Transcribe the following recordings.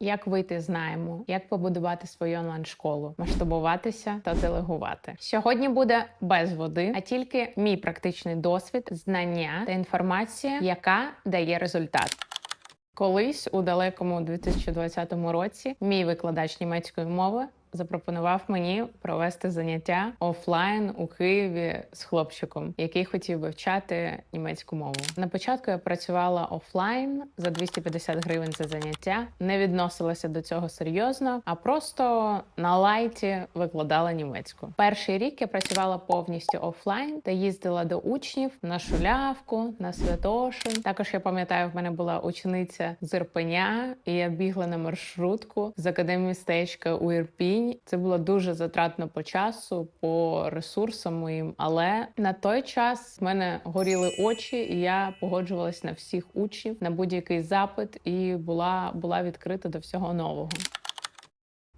Як вийти з найму, як побудувати свою онлайн-школу, масштабуватися та делегувати. Сьогодні буде без води, а тільки мій практичний досвід, знання та інформація, яка дає результат. Колись у далекому 2020 році мій викладач німецької мови запропонував мені провести заняття офлайн у Києві з хлопчиком, який хотів вивчати німецьку мову. На початку я працювала офлайн за 250 гривень за заняття, не відносилася до цього серйозно, а просто на лайті викладала німецьку. Перший рік я працювала повністю офлайн та їздила до учнів на шулявку, на святошин. Також я пам'ятаю, в мене була учениця з Ірпеня, і я бігла на маршрутку з академії містечка у Ірпінь. Це було дуже затратно по часу, по ресурсам моїм. Але на той час в мене горіли очі, і я погоджувалась на всіх учнів на будь-який запит і була, була відкрита до всього нового.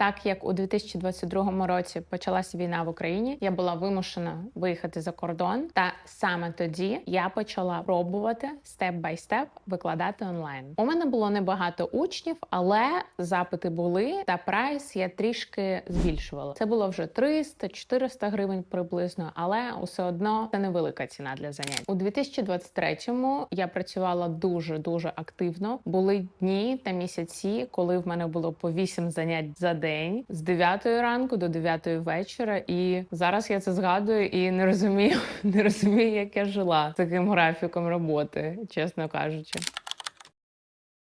Так як у 2022 році почалася війна в Україні, я була вимушена виїхати за кордон. Та саме тоді я почала пробувати степ бай степ викладати онлайн. У мене було небагато учнів, але запити були, та прайс я трішки збільшувала. Це було вже 300-400 гривень приблизно, але все одно це невелика ціна для занять. У 2023-му я працювала дуже дуже активно. Були дні та місяці, коли в мене було по 8 занять за день день з 9 ранку до 9 вечора. І зараз я це згадую і не розумію, не розумію, як я жила з таким графіком роботи, чесно кажучи.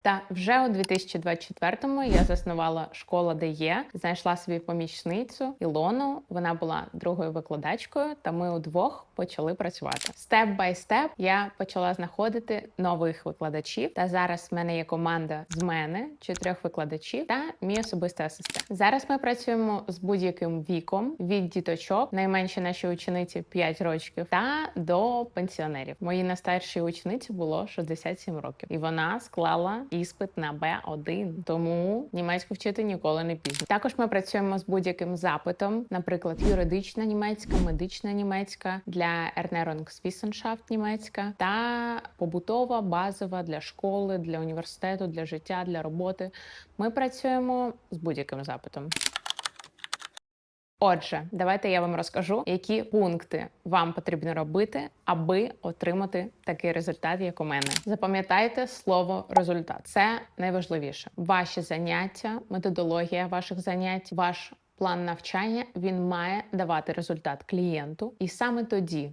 Та вже у 2024-му я заснувала школа, де є, знайшла собі помічницю Ілону. Вона була другою викладачкою, та ми удвох почали працювати. Степ бай степ я почала знаходити нових викладачів. Та зараз в мене є команда з мене чотирьох викладачів та мій особистий асистент. Зараз ми працюємо з будь-яким віком від діточок, найменші наші учениці 5 років, та до пенсіонерів. Моїй найстаршій учениці було 67 років, і вона склала іспит на Б1, тому німецьку вчити ніколи не пізно. Також ми працюємо з будь-яким запитом, наприклад, юридична німецька, медична німецька для Ernährungswissenschaft німецька та побутова, базова для школи, для університету, для життя, для роботи. Ми працюємо з будь-яким запитом. Отже, давайте я вам розкажу, які пункти вам потрібно робити, аби отримати такий результат, як у мене. Запам'ятайте слово результат. Це найважливіше. Ваші заняття, методологія ваших занять, ваш план навчання він має давати результат клієнту, і саме тоді.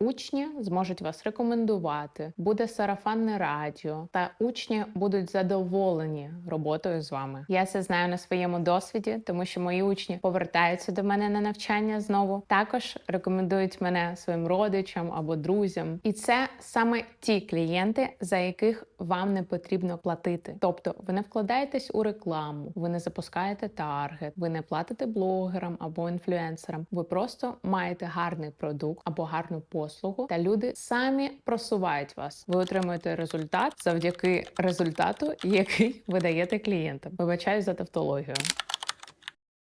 Учні зможуть вас рекомендувати, буде сарафанне радіо, та учні будуть задоволені роботою з вами. Я це знаю на своєму досвіді, тому що мої учні повертаються до мене на навчання знову. Також рекомендують мене своїм родичам або друзям. І це саме ті клієнти, за яких вам не потрібно платити. Тобто, ви не вкладаєтесь у рекламу, ви не запускаєте таргет, ви не платите блогерам або інфлюенсерам. Ви просто маєте гарний продукт або гарну послугу послугу, та люди самі просувають вас. Ви отримуєте результат завдяки результату, який ви даєте клієнтам. Вибачаю за тавтологію.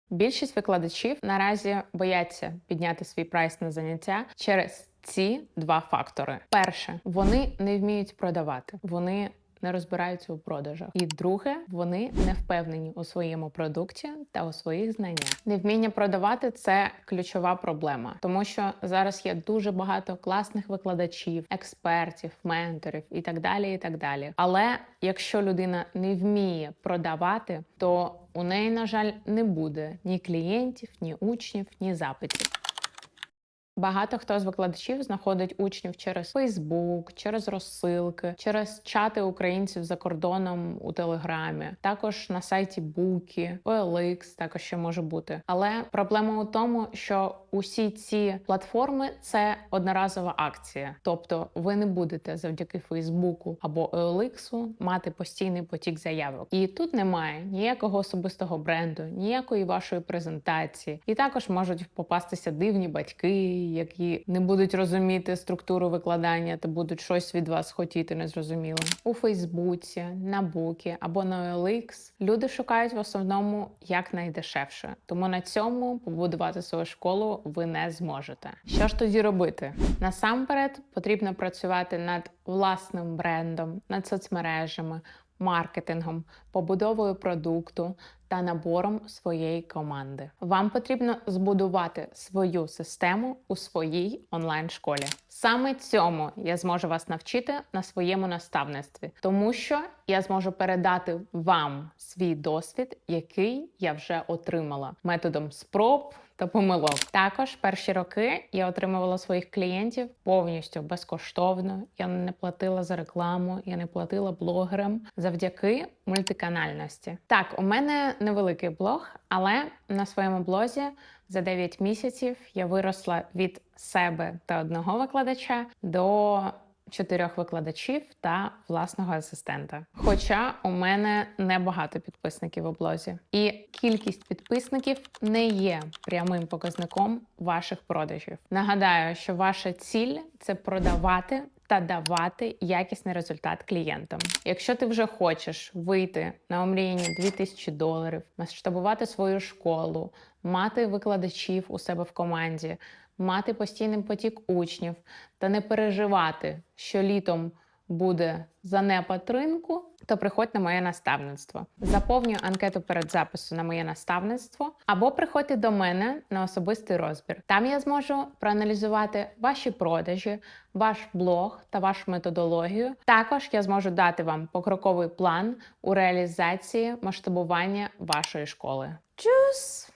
Більшість викладачів наразі бояться підняти свій прайс на заняття через ці два фактори: перше, вони не вміють продавати, вони не розбираються у продажах. І друге, вони не впевнені у своєму продукті та у своїх знаннях. Невміння продавати це ключова проблема, тому що зараз є дуже багато класних викладачів, експертів, менторів і так далі. І так далі. Але якщо людина не вміє продавати, то у неї, на жаль, не буде ні клієнтів, ні учнів, ні запитів. Багато хто з викладачів знаходить учнів через Фейсбук, через розсилки, через чати українців за кордоном у Телеграмі, також на сайті Буки, OLX також ще може бути. Але проблема у тому, що усі ці платформи це одноразова акція, тобто ви не будете завдяки Фейсбуку або OLX мати постійний потік заявок. І тут немає ніякого особистого бренду, ніякої вашої презентації, і також можуть попастися дивні батьки які не будуть розуміти структуру викладання та будуть щось від вас хотіти незрозуміло. У Фейсбуці, на Букі або на OLX люди шукають в основному як найдешевше. Тому на цьому побудувати свою школу ви не зможете. Що ж тоді робити? Насамперед потрібно працювати над власним брендом, над соцмережами маркетингом, побудовою продукту та набором своєї команди. Вам потрібно збудувати свою систему у своїй онлайн-школі. Саме цьому я зможу вас навчити на своєму наставництві, тому що я зможу передати вам свій досвід, який я вже отримала методом спроб та помилок. Також перші роки я отримувала своїх клієнтів повністю безкоштовно. Я не платила за рекламу, я не платила блогерам завдяки мультиканальності. Так, у мене невеликий блог, але на своєму блозі за 9 місяців я виросла від себе та одного викладача до чотирьох викладачів та власного асистента. Хоча у мене небагато підписників у блозі, і кількість підписників не є прямим показником ваших продажів. Нагадаю, що ваша ціль це продавати. Та давати якісний результат клієнтам. Якщо ти вже хочеш вийти на омріяні 2000 доларів, масштабувати свою школу, мати викладачів у себе в команді, мати постійний потік учнів та не переживати, що літом буде занепад ринку, то приходь на моє наставництво. Заповнюй анкету перед запису на моє наставництво, або приходьте до мене на особистий розбір. Там я зможу проаналізувати ваші продажі, ваш блог та вашу методологію. Також я зможу дати вам покроковий план у реалізації масштабування вашої школи. Чус!